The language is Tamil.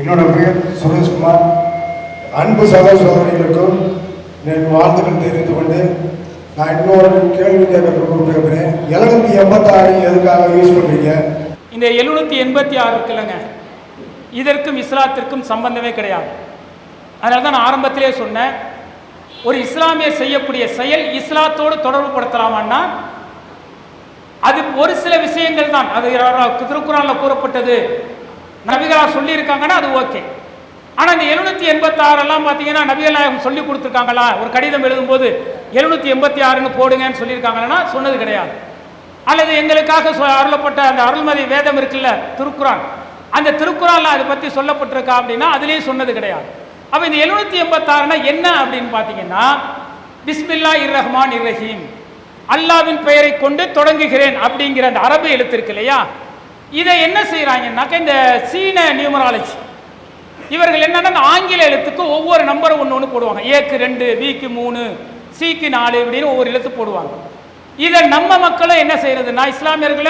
என்னோட பெயர் சுரேஷ்குமார். அன்பு சகோதர சகோதரிகளுக்கும் என் வாழ்த்துக்கள் தெரிந்து கொண்டு நான் இன்னொரு கேள்வி கேட்க விரும்புகிறேன் எழுநூத்தி எண்பத்தாறு எதுக்காக யூஸ் பண்ணுறீங்க இந்த எழுநூற்றி எண்பத்தி ஆறு இருக்குல்லங்க. இதற்கும் இஸ்லாத்திற்கும் சம்பந்தமே கிடையாது. அதனால தான் நான் ஆரம்பத்திலே சொன்னேன். ஒரு இஸ்லாமியர் செய்யக்கூடிய செயல் இஸ்லாத்தோடு தொடர்பு படுத்தலாமான்னா அது ஒரு சில விஷயங்கள் தான். அது திருக்குறானில் கூறப்பட்டது. நபிகளாக சொல்லியிருக்காங்கன்னா அது ஓகே. ஆனால் இந்த எழுநூற்றி எண்பத்தாறெல்லாம் பார்த்தீங்கன்னா நபிகள் நாயகம் சொல்லி கொடுத்துருக்காங்களா? ஒரு கடிதம் எழுதும்போது எழுநூற்றி எண்பத்தி ஆறுன்னு போடுங்கன்னு சொல்லியிருக்காங்கன்னா சொன்னது கிடையாது. அல்லது எங்களுக்காக சொ- அருளப்பட்ட அந்த அருள்மதி வேதம் இருக்குல்ல திருக்குறான். அந்த திருக்குறான்ல அதை பற்றி சொல்லப்பட்டிருக்கா அப்படின்னா அதுலேயும் சொன்னது கிடையாது. அப்போ இந்த எழுநூற்றி எண்பத்தாறுனா என்ன அப்படின்னு பார்த்தீங்கன்னா பிஸ்மில்லா இர் ரஹ்மான் இர் ரஹீம் அல்லாவின் பெயரை கொண்டு தொடங்குகிறேன் அப்படிங்கிற அந்த அரபு எழுத்து இருக்கு இல்லையா? இதை என்ன செய்கிறாங்கன்னாக்கா இந்த சீன நியூமராலஜி. இவர்கள் என்னன்னா இந்த ஆங்கில எழுத்துக்கு ஒவ்வொரு நம்பரும் ஒன்று ஒன்று போடுவாங்க. ஏக்கு ரெண்டு பிக்கு மூணு சிக்கு நாலு இப்படின்னு ஒவ்வொரு எழுத்து போடுவாங்க. இதை நம்ம மக்களும் என்ன செய்யறதுன்னா இஸ்லாமியர்களும்